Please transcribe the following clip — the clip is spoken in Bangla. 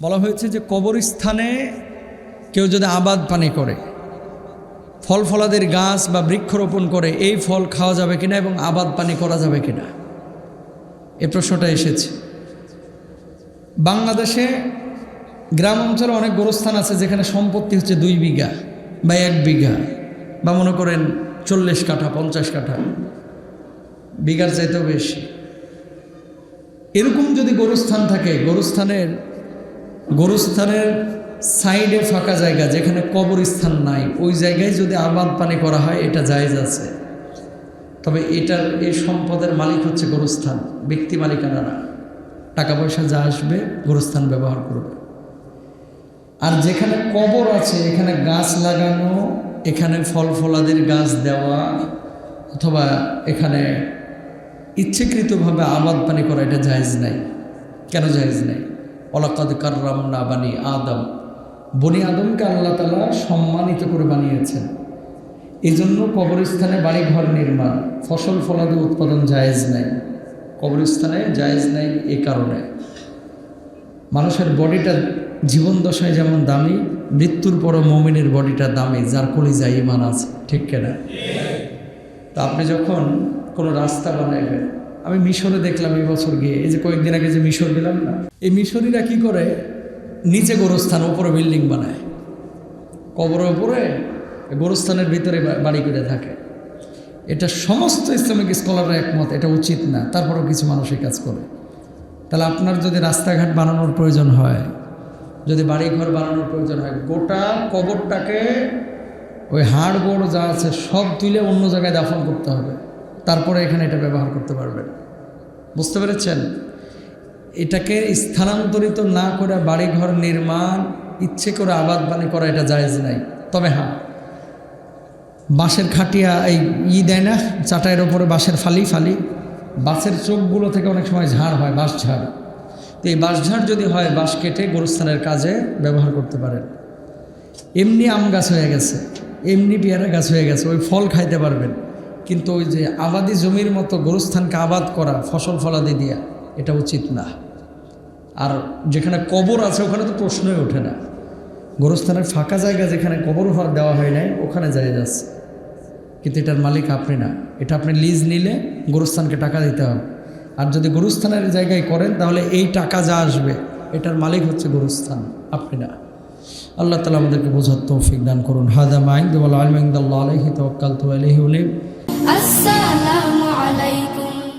বলা হয়েছে যে কবরস্থানে কেউ যদি আবাদ পানি করে, ফল ফলাদের গাছ বা বৃক্ষরোপণ করে, এই ফল খাওয়া যাবে কিনা এবং আবাদ পানি করা যাবে কিনা? এ প্রশ্নটা এসেছে। বাংলাদেশে গ্রাম অঞ্চলে অনেক গোরস্থান আছে যেখানে সম্পত্তি হচ্ছে দুই বিঘা বা এক বিঘা বা মনে করেন চল্লিশ কাঠা, পঞ্চাশ কাঠা বিঘার চাইতেও বেশি। এরকম যদি গরুস্থান থাকে, গরুস্থানের গরুস্থানের সাইডে ফাঁকা জায়গা, যেখানে কবরস্থান নাই, ওই জায়গায় যদি আবাদ পানি করা হয়, এটা জায়েজ আছে। তবে এটার, এই সম্পদের মালিক হচ্ছে গরুস্থান, ব্যক্তি মালিকানা না টাকা পয়সা যা আসবে, গরুস্থান ব্যবহার করবে। আর যেখানে কবর আছে, এখানে গাছ লাগানো, এখানে ফল ফলাদের গাছ দেওয়া, অথবা এখানে ইচ্ছেকৃতভাবে আবাদ পানি করা, এটা জায়েজ নাই। কেন জায়েজ নাই? অলাকাদ কার্রাম না বানি আদম। বনি আদমকে আল্লাহ তালা সম্মানিত করে বানিয়েছেন। এই জন্য কবরস্থানে বাড়ি ঘর নির্মাণ, ফসল ফলাদি উৎপাদন জায়েজ নাই। কবরস্থানে জায়েজ নাই এই কারণে। মানুষের বডিটা জীবন দশায় যেমন দামি, মৃত্যুর পরও মমিনের বডিটা দামি, যার কলিজা ইমান আছে, ঠিক কেনা? তা আপনি যখন কোনো রাস্তা বানাইবেন আমি মিশরে দেখলাম এই বছর গিয়ে। এই যে কয়েকদিন আগে যে মিশর গেলাম না, এই মিশরিরা কি করে? নিচে গোরস্থান উপরে বিল্ডিং বানায়। কবরের উপরে গোরস্থানের ভিতরে বাড়ি করে থাকে। এটা সমস্ত ইসলামিক স্কলাররা একমত, এটা উচিত না। তারপরেও কিছু মানুষ এই কাজ করে। তাহলে আপনার যদি রাস্তাঘাট বানানোর প্রয়োজন হয়, যদি বাড়িঘর বানানোর প্রয়োজন হয়, গোটা কবরটাকে ওই হাড় গোড় যা আছে সব তুলে অন্য জায়গায় দাফন করতে হবে। তারপরে এখানে এটা ব্যবহার করতে পারবেন বুঝতে পেরেছেন? এটাকে স্থানান্তরিত না করে বাড়িঘর নির্মাণ, ইচ্ছে করে আবাদ বানি করা এটা জায়েজ নাই। তবে হ্যাঁ বাঁশের খাটিয়া এই ই দেয় না, চাটাইয়ের ওপরে বাঁশের ফালি ফালি, বাঁশের চোখগুলো থেকে অনেক সময় ঝাড় হয়, বাঁশ ঝাড়। তো এই বাঁশ ঝাড় যদি হয়, বাঁশ কেটে গরুস্থানের কাজে ব্যবহার করতে পারেন। এমনি আম গাছ হয়ে গেছে, এমনি পেয়ারা গাছ হয়ে গেছে, ওই ফল খাইতে পারবেন। কিন্তু ওই যে আবাদি জমির মতো গরুস্থানকে আবাদ করা, ফসল ফলাদি দিয়া, এটা উচিত না। আর যেখানে কবর আছে, ওখানে তো প্রশ্নই ওঠে না। গোরস্থানের ফাঁকা জায়গা যেখানে কবর দেওয়া হয় নাই, ওখানে যায় যাচ্ছে। কিন্তু এটার মালিক আপনি না। এটা আপনি লিজ নিলে গোরস্থানকে টাকা দিতে হবে। আর যদি গোরস্থানের জায়গায় করেন, তাহলে এই টাকা যা আসবে, এটার মালিক হচ্ছে গোরস্থান, আপনি না। আল্লাহ তালা আমাদেরকে বোঝার তৌফিক দান করুন। হাদা মাইন্দ আলমিন্দুল্লাহ আলহি তো আলহি উলিম আসসালামু আলাইকুম